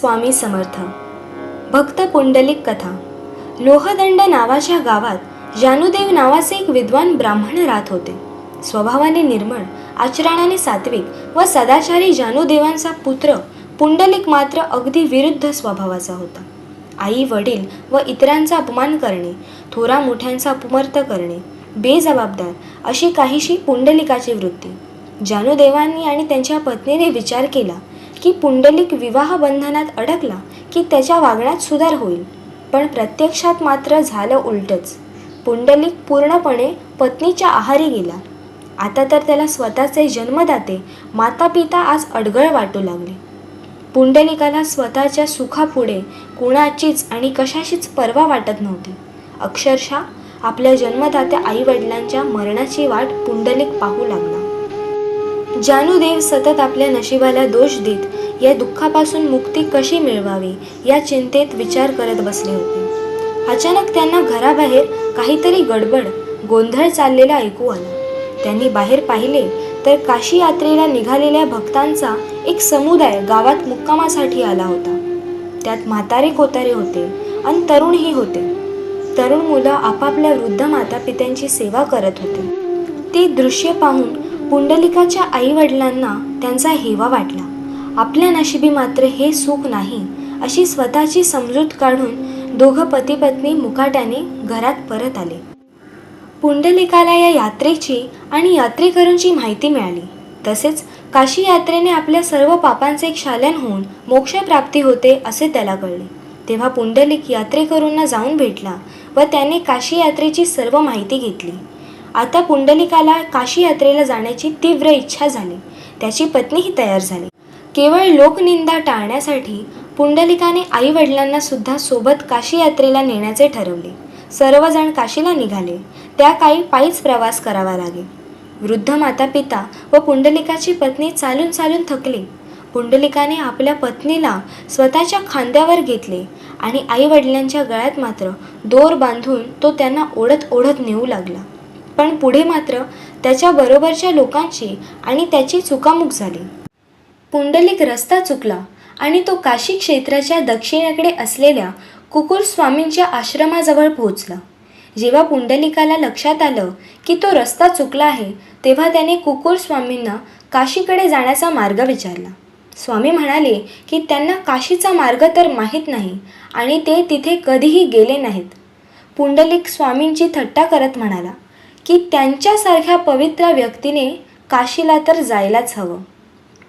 स्वामी समर्थ. भक्त पुंडलिक कथा. लोहदंड नावाच्या गावात जानुदेव नावाचे एक विद्वान ब्राह्मण राहत होते. स्वभावाने निर्मळ आचरणाने सात्विक व सदाचारी जानुदेवांचा पुत्र पुंडलिक मात्र अगदी विरुद्ध स्वभावाचा होता. आई वडील व इतरांचा अपमान करणे थोरा मोठ्यांचा अपमर्थ करणे बेजबाबदार अशी काहीशी पुंडलिकाची वृत्ती. जानुदेवांनी आणि त्यांच्या पत्नीने विचार केला की पुंडलिक विवाह बंधनात अडकला की त्याच्या वागण्यात सुधार होईल. पण प्रत्यक्षात मात्र झालं उलटच. पुंडलिक पूर्णपणे पत्नीच्या आहारी गेला. आता तर त्याला स्वतःचे जन्मदाते माता पिता आज अडगळ वाटू लागले. पुंडलिकाला स्वतःच्या सुखापुढे कुणाचीच आणि कशाशीच पर्वा वाटत नव्हती. अक्षरशः आपल्या जन्मदात्या आईवडिलांच्या मरणाची वाट पुंडलिक पाहू लागला. जानुदेव सतत आपल्या नशिबाला दोष देत या दुःखापासून मुक्ती कशी मिळवावी या चिंतेत विचार करत बसले होते. अचानक त्यांना घराबाहेर काहीतरी गडबड गोंधळ चाललेला ऐकू आला. त्यांनी बाहेर पाहिले तर काशी यात्रेला निघालेल्या भक्तांचा एक समुदाय गावात मुक्कामासाठी आला होता. त्यात म्हातारे कोतारे होते आणि तरुणही होते. तरुण मुलं आपापल्या वृद्ध माता पित्यांची सेवा करत होते. ते दृश्य पाहून पुंडलिकाच्या आईवडिलांना त्यांचा हेवा वाटला. आपल्या नशिबी मात्र हे सुख नाही अशी स्वतःची समजूत काढून दोघं पती पत्नी मुकाट्याने घरात परत आले. पुंडलिकाला या यात्रेची आणि यात्रेकरूंची माहिती मिळाली. तसेच काशी यात्रेने आपल्या सर्व पापांचे क्षालन होऊन मोक्षप्राप्ती होते असे त्याला कळले. तेव्हा पुंडलिक यात्रेकरूंना जाऊन भेटला व त्याने काशी यात्रेची सर्व माहिती घेतली. आता पुंडलिकाला काशी यात्रेला जाण्याची तीव्र इच्छा झाली. त्याची पत्नीही तयार झाली. केवळ लोकनिंदा टाळण्यासाठी पुंडलिकाने आई वडिलांना सुद्धा सोबत काशी यात्रेला नेण्याचे ठरवले. सर्वजण काशीला निघाले. त्या काही पायीच प्रवास करावा लागे वृद्ध माता पिता व पुंडलिकाची पत्नी चालून चालून थकले. पुंडलिकाने आपल्या पत्नीला स्वतःच्या खांद्यावर घेतले आणि आई वडिलांच्या गळ्यात मात्र दोर बांधून तो त्यांना ओढत ओढत नेऊ लागला. पण पुढे मात्र त्याच्या बरोबरच्या लोकांची आणि त्याची चुकामुक झाली. पुंडलिक रस्ता चुकला आणि तो काशी क्षेत्राच्या दक्षिणेकडे असलेल्या कुकुर स्वामींच्या आश्रमाजवळ पोहोचला. जेव्हा पुंडलिकाला लक्षात आलं की तो रस्ता चुकला आहे तेव्हा त्याने कुकुर स्वामींना काशीकडे जाण्याचा मार्ग विचारला. स्वामी म्हणाले की त्यांना काशीचा मार्ग तर माहीत नाही आणि ते तिथे कधीही गेले नाहीत. पुंडलिक स्वामींची थट्टा करत म्हणाला की त्यांच्यासारख्या पवित्र व्यक्तीने काशीला तर जायलाच हवं.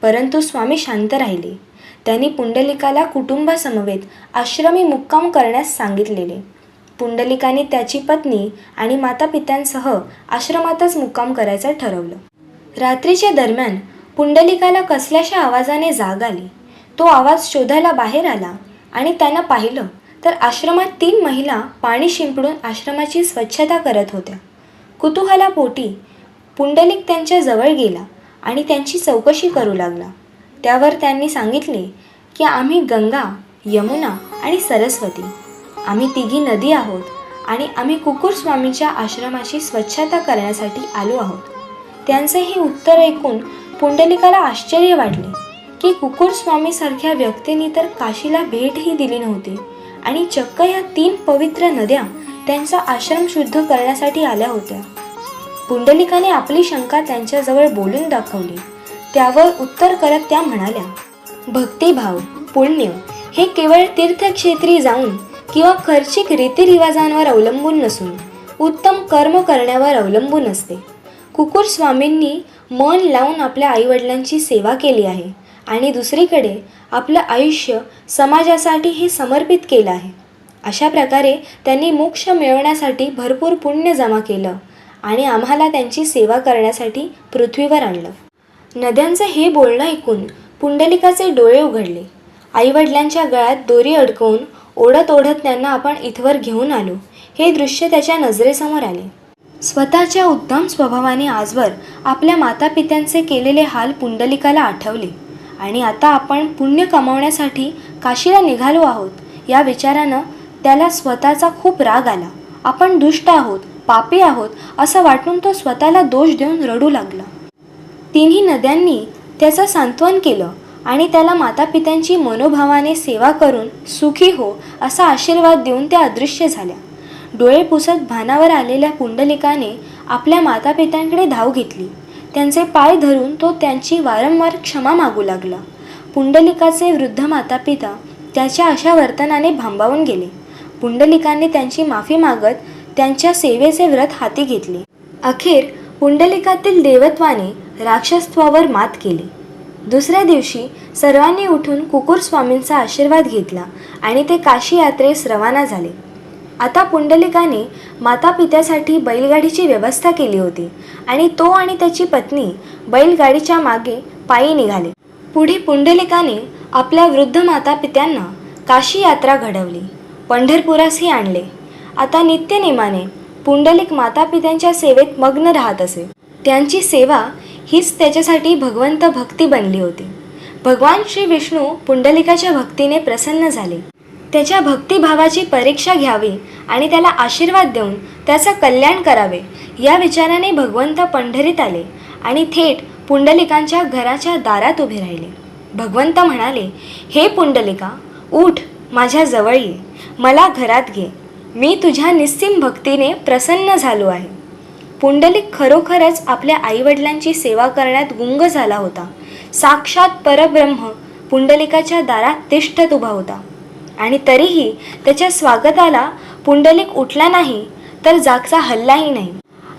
परंतु स्वामी शांत राहिले. त्यांनी पुंडलिकाला कुटुंबासमवेत आश्रमी मुक्काम करण्यास सांगितलेले. पुंडलिकाने त्याची पत्नी आणि मातापित्यांसह आश्रमातच मुक्काम करायचं ठरवलं. रात्रीच्या दरम्यान पुंडलिकाला कसल्याशा आवाजाने जाग आली. तो आवाज शोधायला बाहेर आला आणि त्यानं पाहिलं तर आश्रमात तीन महिला पाणी शिंपडून आश्रमाची स्वच्छता करत होत्या. कुतूहलापोटी पुंडलिक त्यांच्या जवळ गेला आणि त्यांची चौकशी करू लागला. त्यावर त्यांनी सांगितले की आम्ही गंगा यमुना आणि सरस्वती. आम्ही तिघी नदी आहोत आणि आम्ही कुकुर स्वामीच्या आश्रमाची स्वच्छता करण्यासाठी आलो आहोत. त्यांचे हे उत्तर ऐकून पुंडलिकाला आश्चर्य वाटले की कुकुर स्वामीसारख्या व्यक्तींनी तर काशीला भेटही दिली नव्हती आणि चक्क या तीन पवित्र नद्या त्यांचा आश्रम शुद्ध करण्यासाठी आल्या होत्या. पुंडलिकाने आपली शंका त्यांच्याजवळ बोलून दाखवली. त्यावर उत्तर करत त्या म्हणाल्या भक्तिभाव पुण्य हे केवळ तीर्थक्षेत्री जाऊन किंवा खर्चिक रीतिरिवाजांवर अवलंबून नसून उत्तम कर्म करण्यावर अवलंबून असते. कुकुर स्वामींनी मन लावून आपल्या आईवडिलांची सेवा केली आहे आणि दुसरीकडे आपलं आयुष्य समाजासाठी हे समर्पित केलं आहे. अशा प्रकारे त्यांनी मोक्ष मिळवण्यासाठी भरपूर पुण्य जमा केलं आणि आम्हाला त्यांची सेवा करण्यासाठी पृथ्वीवर आणलं. नद्यांचं हे बोलणं ऐकून पुंडलिकाचे डोळे उघडले. आईवडिलांच्या गळ्यात दोरी अडकवून ओढत ओढत त्यांना आपण इथवर घेऊन आलो. हे दृश्य त्याच्या नजरेसमोर आले. स्वतःच्या उत्तम स्वभावाने आजवर आपल्या मातापित्यांचे केलेले हाल पुंडलिकाला आठवले. आणि आता आपण पुण्य कमावण्यासाठी काशीला निघालो आहोत या विचारानं त्याला स्वतःचा खूप राग आला. आपण दुष्ट आहोत पापी आहोत असं वाटून तो स्वतःला दोष देऊन रडू लागला. तिन्ही नद्यांनी त्याचं सांत्वन केलं आणि त्याला मातापित्यांची मनोभावाने सेवा करून सुखी हो असा आशीर्वाद देऊन त्या अदृश्य झाल्या. डोळे पुसत भानावर आलेल्या पुंडलिकाने आपल्या मातापित्यांकडे धाव घेतली. त्यांचे पाय धरून तो त्यांची वारंवार क्षमा मागू लागला. पुंडलिकाचे वृद्ध मातापिता त्याच्या अशा वर्तनाने भांबावून गेले. पुंडलिकाने त्यांची माफी मागत त्यांच्या सेवेचे व्रत हाती घेतले. अखेर पुंडलिकातील देवत्वाने राक्षसत्वावर मात केली. दुसऱ्या दिवशी सर्वांनी उठून कुकुर स्वामींचा आशीर्वाद घेतला आणि ते काशी यात्रेस रवाना झाले. आता पुंडलिकाने मातापित्यासाठी बैलगाडीची व्यवस्था केली होती आणि तो आणि त्याची पत्नी बैलगाडीच्या मागे पायी निघाले. पुढे पुंडलिकाने आपल्या वृद्ध मातापित्यांना काशी यात्रा घडवली. पंढरपुरासही आणले. आता नित्यनेमाने पुंडलिक मातापित्यांच्या सेवेत मग्न राहत असे. त्यांची सेवा हीच त्याच्यासाठी भगवंत भक्ती बनली होती. भगवान श्री विष्णू पुंडलिकाच्या भक्तीने प्रसन्न झाले. त्याच्या भक्तिभावाची परीक्षा घ्यावी आणि त्याला आशीर्वाद देऊन त्याचं कल्याण करावे या विचाराने भगवंत पंढरीत आले आणि थेट पुंडलिकांच्या घराच्या दारात उभे राहिले. भगवंत म्हणाले हे पुंडलिका उठ माझ्या जवळ ये. मला घरात घे. मी तुझ्या निस्सीम भक्तीने प्रसन्न झालो आहे. पुंडलिक खरोखरच आपल्या आईवडिलांची सेवा करण्यात गुंग झाला होता. साक्षात परब्रह्म पुंडलिकाच्या दारात तिष्ठत उभा होता. आणि तरीही त्याच्या स्वागताला पुंडलिक उठला नाही तर जागचा हल्लाही नाही.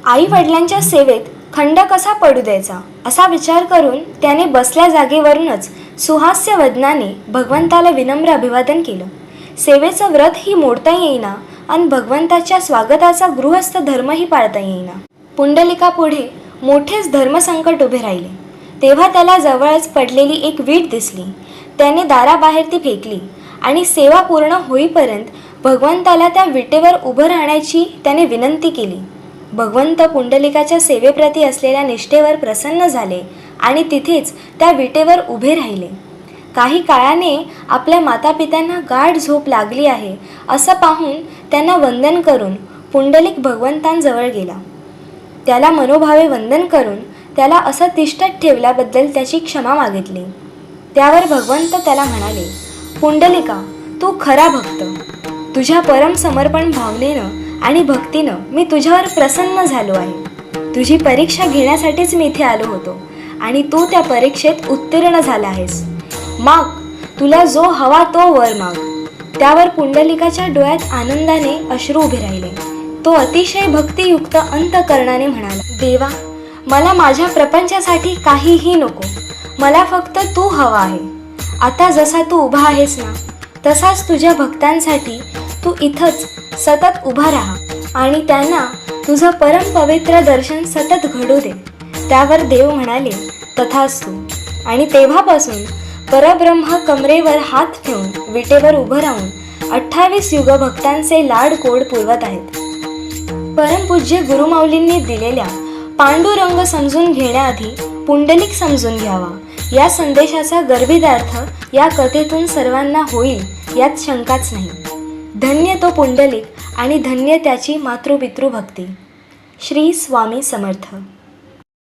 आई वडिलांच्या सेवेत खंड कसा पडू द्यायचा? असा विचार करून त्याने बसल्या जागेवरूनच सुहास्य वदनाने भगवंताला विनम्र अभिवादन केलं. सेवेचं व्रत ही मोडता येईना आणि भगवंताच्या स्वागताचा गृहस्थ धर्मही पाळता येईना. पुंडलिकापुढे मोठेच धर्मसंकट उभे राहिले. तेव्हा त्याला जवळच पडलेली एक वीट दिसली. त्याने दाराबाहेर ती फेकली आणि सेवा पूर्ण होईपर्यंत भगवंताला त्या विटेवर उभं राहण्याची त्याने विनंती केली. भगवंत पुंडलिकाच्या सेवेप्रती असलेल्या निष्ठेवर प्रसन्न झाले आणि तिथेच त्या विटेवर उभे राहिले. काही काळाने आपल्या मातापित्यांना गाढ झोप लागली आहे असं पाहून त्यांना वंदन करून पुंडलिक भगवंतांजवळ गेला. त्याला मनोभावे वंदन करून त्याला असं तिष्ठत ठेवल्याबद्दल त्याची क्षमा मागितली. त्यावर भगवंत त्याला म्हणाले पुंडलिका तू खरा भक्त. तुझ्या परम समर्पण भावनेनं आणि भक्तीनं मी तुझ्यावर प्रसन्न झालो आहे. तुझी परीक्षा घेण्यासाठीच मी इथे आलो होतो आणि तू त्या परीक्षेत उत्तीर्ण झाला आहेस. माग तुला जो हवा तो वर माग. त्यावर पुंडलिकाच्या डोळ्यात आनंदाने अश्रू उभे राहिले. तो अतिशय भक्तियुक्त अंतकरणाने म्हणाला देवा मला माझ्या प्रपंचासाठी काहीही नको. मला फक्त तू हवा आहे. आता जसा तू उभा आहेस ना तसाच तुझ्या भक्तांसाठी तू इथंच सतत उभा राहा आणि त्यांना तुझं परम पवित्र दर्शन सतत घडू दे. त्यावर देव म्हणाले तथास्तु. आणि तेव्हापासून परब्रह्म कमरेवर हात ठेवून विटेवर उभं राहून अठ्ठावीस युग भक्तांचे लाड कोड पुरवत आहेत. परमपूज्य गुरुमाऊलींनी दिलेल्या पांडुरंग समजून घेण्याआधी पुंडलिक समजून घ्यावा. या संदेशाचा गर्भितार्थ या कथेतून सर्वांना होईल यात शंकाच नाही. धन्य तो पुंडलिक आणि धन्य त्याची मातृपितृ भक्ती श्री स्वामी समर्थ.